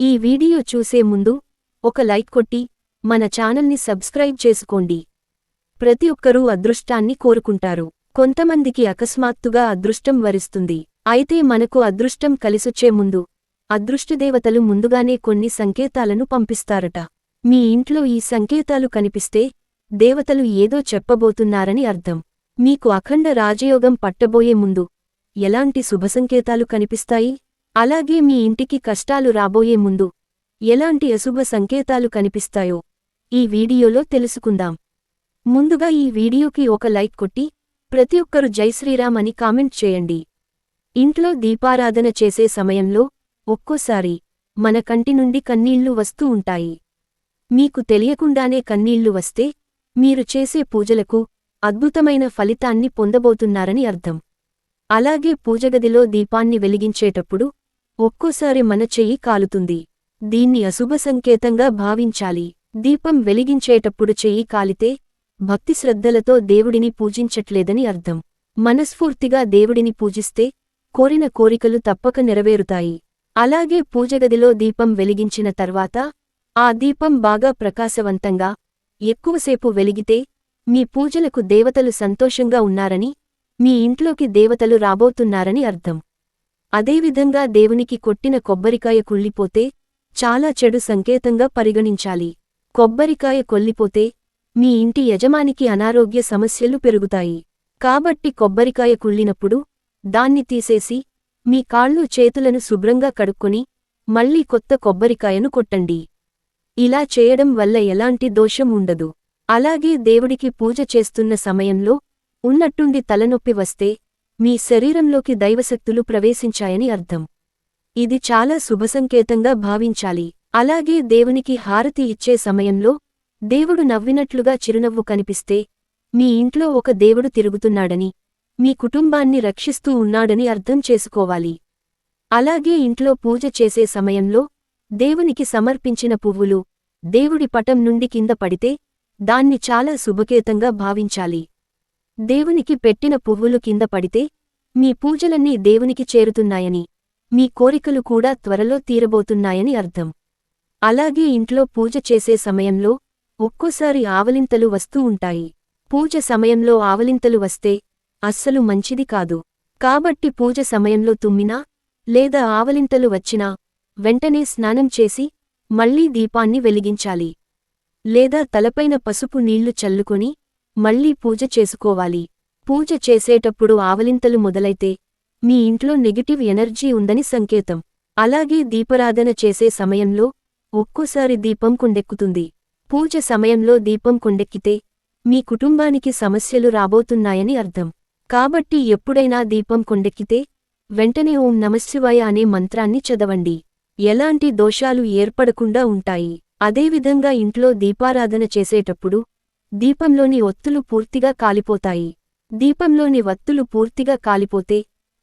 ఈ వీడియో చూసే ముందు ఒక లైక్ కొట్టి మన ఛానల్ని సబ్స్క్రైబ్ చేసుకోండి. ప్రతి ఒక్కరూ అదృష్టాన్ని కోరుకుంటారు. కొంతమందికి అకస్మాత్తుగా అదృష్టం వరిస్తుంది. అయితే మనకు అదృష్టం కలిసొచ్చే ముందు అదృష్టదేవతలు ముందుగానే కొన్ని సంకేతాలను పంపిస్తారట. మీ ఇంట్లో ఈ సంకేతాలు కనిపిస్తే దేవతలు ఏదో చెప్పబోతున్నారని అర్థం. మీకు అఖండ రాజయోగం పట్టబోయే ముందు ఎలాంటి శుభసంకేతాలు కనిపిస్తాయి? అలాగే మీ ఇంటికి కష్టాలు రాబోయే ముందు ఎలాంటి అశుభ సంకేతాలు కనిపిస్తాయో ఈ వీడియోలో తెలుసుకుందాం. ముందుగా ఈ వీడియోకి ఒక లైక్ కొట్టి ప్రతి ఒక్కరు జై శ్రీరామ్ అని కామెంట్ చేయండి. ఇంట్లో దీపారాధన చేసే సమయంలో ఒక్కోసారి మన కంటి నుండి కన్నీళ్ళు వస్తూ ఉంటాయి. మీకు తెలియకుండానే కన్నీళ్ళు వస్తే మీరు చేసే పూజలకు అద్భుతమైన ఫలితాన్ని పొందబోతున్నారని అర్థం. అలాగే పూజగదిలో దీపాన్ని వెలిగించేటప్పుడు ఒక్కోసారి మన చెయ్యి కాలుతుంది. దీన్ని అశుభ సంకేతంగా భావించాలి. దీపం వెలిగించేటప్పుడు చెయ్యి కాలితే భక్తి శ్రద్ధలతో దేవుడిని పూజించట్లేదని అర్థం. మనస్ఫూర్తిగా దేవుడిని పూజిస్తే కోరిన కోరికలు తప్పక నెరవేరుతాయి. అలాగే పూజగదిలో దీపం వెలిగించిన తర్వాత ఆ దీపం బాగా ప్రకాశవంతంగా ఎక్కువసేపు వెలిగితే మీ పూజలకు దేవతలు సంతోషంగా ఉన్నారని మీ ఇంట్లోకి దేవతలు రాబోతున్నారని అర్థం. అదేవిధంగా దేవునికి కొట్టిన కొబ్బరికాయ కుళ్ళిపోతే చాలా చెడు సంకేతంగా పరిగణించాలి. కొబ్బరికాయ కొల్లిపోతే మీ ఇంటి యజమానికి అనారోగ్య సమస్యలు పెరుగుతాయి. కాబట్టి కొబ్బరికాయ కుళ్ళినప్పుడు దాన్ని తీసేసి మీ కాళ్ళు చేతులను శుభ్రంగా కడుక్కొని మళ్ళీ కొత్త కొబ్బరికాయను కొట్టండి. ఇలా చేయడం వల్ల ఎలాంటి దోషం ఉండదు. అలాగే దేవుడికి పూజ చేస్తున్న సమయంలో ఉన్నట్టుండి తలనొప్పి వస్తే మీ శరీరంలోకి దైవశక్తులు ప్రవేశించాయని అర్థం. ఇది చాలా శుభసంకేతంగా భావించాలి. అలాగే దేవునికి హారతి ఇచ్చే సమయంలో దేవుడు నవ్వినట్లుగా చిరునవ్వు కనిపిస్తే మీ ఇంట్లో ఒక దేవుడు తిరుగుతున్నాడని మీ కుటుంబాన్ని రక్షిస్తూ ఉన్నాడని అర్థం చేసుకోవాలి. అలాగే ఇంట్లో పూజ చేసే సమయంలో దేవునికి సమర్పించిన పువ్వులు దేవుడి పటం నుండి కింద పడితే దాన్ని చాలా శుభకేతంగా భావించాలి. దేవునికి పెట్టిన పువ్వులు కింద పడితే మీ పూజలన్నీ దేవునికి చేరుతున్నాయని మీ కోరికలు కూడా త్వరలో తీరబోతున్నాయని అర్థం. అలాగే ఇంట్లో పూజ చేసే సమయంలో ఒక్కోసారి ఆవలింతలు వస్తూ ఉంటాయి. పూజ సమయంలో ఆవలింతలు వస్తే అస్సలు మంచిది కాదు. కాబట్టి పూజ సమయంలో తుమ్మినా లేదా ఆవలింతలు వచ్చినా వెంటనే స్నానం చేసి మళ్ళీ దీపాన్ని వెలిగించాలి. లేదా తలపైన పసుపు నీళ్ళు చల్లుకొని మళ్ళీ పూజ చేసుకోవాలి. పూజ చేసేటప్పుడు ఆవలింతలు మొదలైతే మీ ఇంట్లో నెగిటివ్ ఎనర్జీ ఉందని సంకేతం. అలాగే దీపరాధన చేసే సమయంలో ఒక్కోసారి దీపం కొండెక్కుతుంది. పూజ సమయంలో దీపం కొండెక్కితే మీ కుటుంబానికి సమస్యలు రాబోతున్నాయని అర్థం. కాబట్టి ఎప్పుడైనా దీపం కొండెక్కితే వెంటనే ఓం నమశివాయ అనే మంత్రాన్ని చదవండి. ఎలాంటి దోషాలు ఏర్పడకుండా ఉంటాయి. అదేవిధంగా ఇంట్లో దీపారాధన చేసేటప్పుడు దీపంలోని ఒత్తులు పూర్తిగా కాలిపోతాయి. దీపంలోని వత్తులు పూర్తిగా కాలిపోతే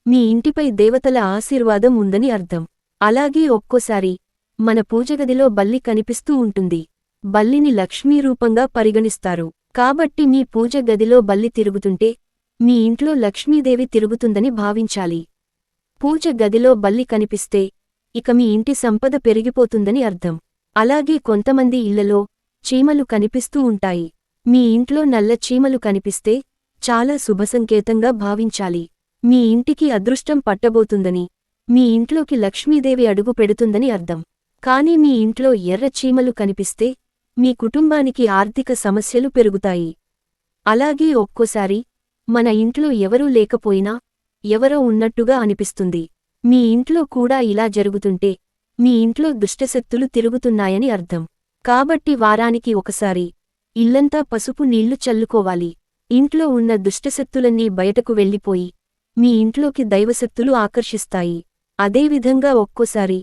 మీ ఇంటిపై దేవతల ఆశీర్వాదం ఉందని అర్థం. అలాగే ఒక్కోసారి మన పూజగదిలో బల్లి కనిపిస్తూ ఉంటుంది. బల్లిని లక్ష్మీ రూపంగా పరిగణిస్తారు. కాబట్టి మీ పూజ గదిలో బల్లి తిరుగుతుంటే మీ ఇంట్లో లక్ష్మీదేవి తిరుగుతుందని భావించాలి. పూజ గదిలో బల్లి కనిపిస్తే ఇక మీ ఇంటి సంపద పెరిగిపోతుందని అర్థం. అలాగే కొంతమంది ఇళ్ళలో చీమలు కనిపిస్తూ ఉంటాయి. మీ ఇంట్లో నల్ల చీమలు కనిపిస్తే చాలా శుభసంకేతంగా భావించాలి. మీ ఇంటికి అదృష్టం పట్టబోతుందని మీ ఇంట్లోకి లక్ష్మీదేవి అడుగు పెడుతుందని అర్థం. కాని మీ ఇంట్లో ఎర్ర చీమలు కనిపిస్తే మీ కుటుంబానికి ఆర్థిక సమస్యలు పెరుగుతాయి. అలాగే ఒక్కోసారి మన ఇంట్లో ఎవరూ లేకపోయినా ఎవరో ఉన్నట్టుగా అనిపిస్తుంది. మీ ఇంట్లో కూడా ఇలా జరుగుతుంటే మీ ఇంట్లో దుష్టశక్తులు తిరుగుతున్నాయని అర్థం. కాబట్టి వారానికి ఒకసారి ఇల్లంతా పసుపు నీళ్ళు చల్లుకోవాలి. ఇంట్లో ఉన్న దుష్టశక్తులన్నీ బయటకు వెళ్ళిపోయి మీ ఇంట్లోకి దైవశక్తులు ఆకర్షిస్తాయి. అదేవిధంగా ఒక్కోసారి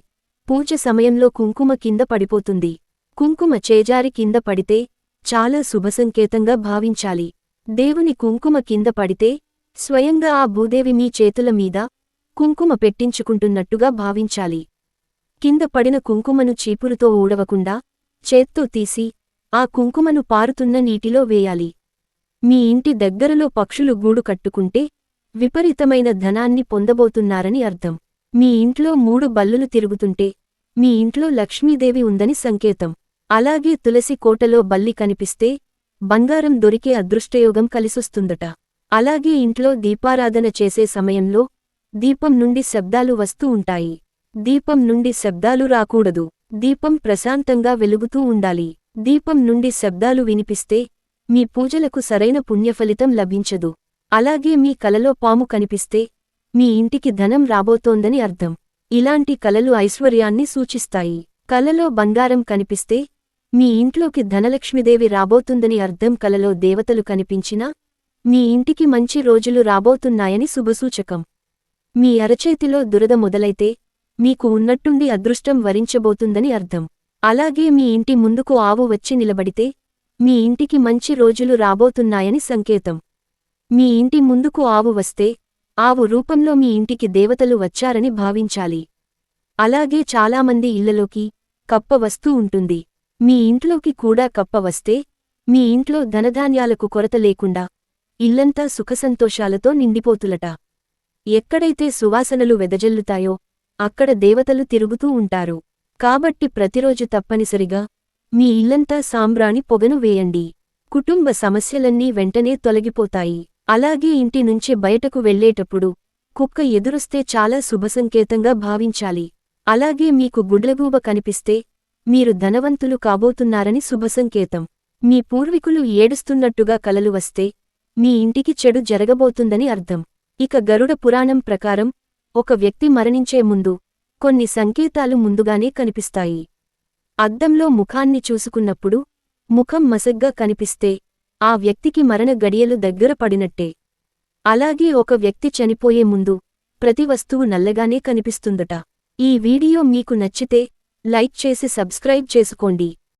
పూజ సమయంలో కుంకుమ కింద పడిపోతుంది. కుంకుమ చేజారి కింద పడితే చాలా శుభసంకేతంగా భావించాలి. దేవుని కుంకుమ కింద పడితే స్వయంగా ఆ భూదేవి మీ చేతుల మీద కుంకుమ పెట్టించుకుంటున్నట్టుగా భావించాలి. కింద పడిన కుంకుమను చీపురుతో ఊడవకుండా చేత్తో తీసి ఆ కుంకుమను పారుతున్న నీటిలో వేయాలి. మీ ఇంటి దగ్గరలో పక్షులు గూడు కట్టుకుంటే విపరీతమైన ధనాన్ని పొందబోతున్నారని అర్థం. మీ ఇంట్లో మూడు బల్లులు తిరుగుతుంటే మీ ఇంట్లో లక్ష్మీదేవి ఉందని సంకేతం. అలాగే తులసి కోటలో బల్లి కనిపిస్తే బంగారం దొరికే అదృష్టయోగం కలిసొస్తుందట. అలాగే ఇంట్లో దీపారాధన చేసే సమయంలో దీపం నుండి శబ్దాలు వస్తూ ఉంటాయి. దీపం నుండి శబ్దాలు రాకూడదు. దీపం ప్రశాంతంగా వెలుగుతూ ఉండాలి. దీపం నుండి శబ్దాలు వినిపిస్తే మీ పూజలకు సరైన పుణ్యఫలితం లభించదు. అలాగే మీ కలలో పాము కనిపిస్తే మీ ఇంటికి ధనం రాబోతోందని అర్థం. ఇలాంటి కలలు ఐశ్వర్యాన్ని సూచిస్తాయి. కలలో బంగారం కనిపిస్తే మీ ఇంట్లోకి ధనలక్ష్మీదేవి రాబోతుందని అర్థం కలలో దేవతలు కనిపించినా మీ ఇంటికి మంచి రోజులు రాబోతున్నాయని శుభసూచకం. మీ అరచేతిలో దురద మొదలైతే మీకు ఉన్నట్టుండి అదృష్టం వరించబోతుందని అర్థం. అలాగే మీ ఇంటి ముందుకు ఆవు వచ్చి నిలబడితే మీ ఇంటికి మంచి రోజులు రాబోతున్నాయని సంకేతం. మీ ఇంటి ముందుకు ఆవు వస్తే ఆవు రూపంలో మీ ఇంటికి దేవతలు వచ్చారని భావించాలి. అలాగే చాలామంది ఇళ్ళలోకి కప్ప వస్తూ ఉంటుంది. మీ ఇంట్లోకి కూడా కప్ప వస్తే మీ ఇంట్లో ధనధాన్యాలకు కొరత లేకుండా ఇల్లంతా సుఖసంతోషాలతో నిండిపోతులట. ఎక్కడైతే సువాసనలు వెదజల్లుతాయో అక్కడ దేవతలు తిరుగుతూ ఉంటారు. కాబట్టి ప్రతిరోజు తప్పనిసరిగా మీ ఇల్లంతా సాంబ్రాణి పొగను వేయండి. కుటుంబ సమస్యలన్నీ వెంటనే తొలగిపోతాయి. అలాగే ఇంటి నుంచి బయటకు వెళ్ళేటప్పుడు కుక్క ఎదురొస్తే చాలా శుభసంకేతంగా భావించాలి. అలాగే మీకు గుడ్లగూబ కనిపిస్తే మీరు ధనవంతులు కాబోతున్నారని శుభసంకేతం. మీ పూర్వీకులు ఏడుస్తున్నట్టుగా కలలు వస్తే మీ ఇంటికి చెడు జరగబోతుందని అర్థం. ఇక గరుడ పురాణం ప్రకారం ఒక వ్యక్తి మరణించే ముందు కొన్ని సంకేతాలు ముందుగానే కనిపిస్తాయి. అద్దంలో ముఖాన్ని చూసుకున్నప్పుడు ముఖం మసగ్గా కనిపిస్తే ఆ వ్యక్తికి మరణ గడియలు దగ్గర పడినట్టే. అలాగే ఒక వ్యక్తి చనిపోయే ముందు ప్రతి వస్తువు నల్లగానే కనిపిస్తుందట. ఈ వీడియో మీకు నచ్చితే లైక్ చేసి సబ్స్క్రైబ్ చేసుకోండి.